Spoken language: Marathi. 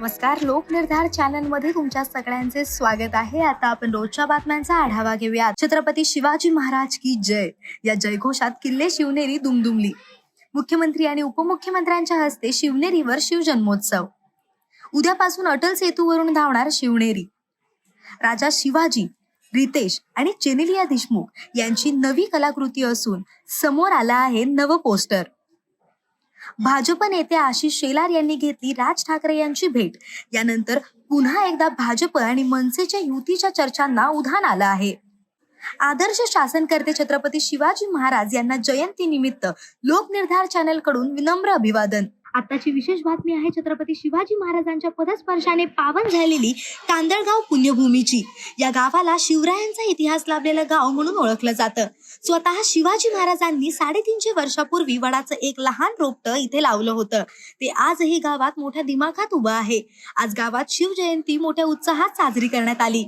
नमस्कार लोकनिर्धार चॅनलमध्ये तुमच्या सगळ्यांचे स्वागत आहे. आता आपण रोजच्या बातम्यांचा आढावा घेऊया छत्रपती शिवाजी महाराज की जय? या जयघोषात किल्ले शिवनेरी दुमदुमली. मुख्यमंत्री आणि उपमुख्यमंत्र्यांच्या हस्ते शिवनेरीवर शिवजन्मोत्सव. उद्यापासून अटल सेतूवरून धावणार शिवनेरी. राजा शिवाजी रितेश आणि चेनेलिया देशमुख यांची नवी कलाकृती असून समोर आला आहे नवं पोस्टर. भाजप नेते आशिष शेलार यांनी घेतली राज ठाकरे यांची भेट. यानंतर पुन्हा एकदा भाजप आणि मनसेच्या युतीच्या चर्चांना उधाण आलं आहे. आदर्श शासनकर्ते छत्रपती शिवाजी महाराज यांना जयंती निमित्त लोकनिर्धार चॅनलकडून विनम्र अभिवादन. आताची विशेष बातमी आहे छत्रपती शिवाजी महाराजांच्या पदस्पर्शाने पावन झालेली कांदळगाव पुण्यभूमीची. या गावाला शिवरायांचा इतिहास लाभलेलं गाव म्हणून ओळखलं जातं. स्वतः शिवाजी महाराजांनी साडेतीनशे वर्षापूर्वी वडाचं एक लहान रोपटं इथे लावलं होतं. ते आजही गावात मोठ्या दिमाखात उभं आहे. आज गावात शिवजयंती मोठ्या उत्साहात साजरी करण्यात आली.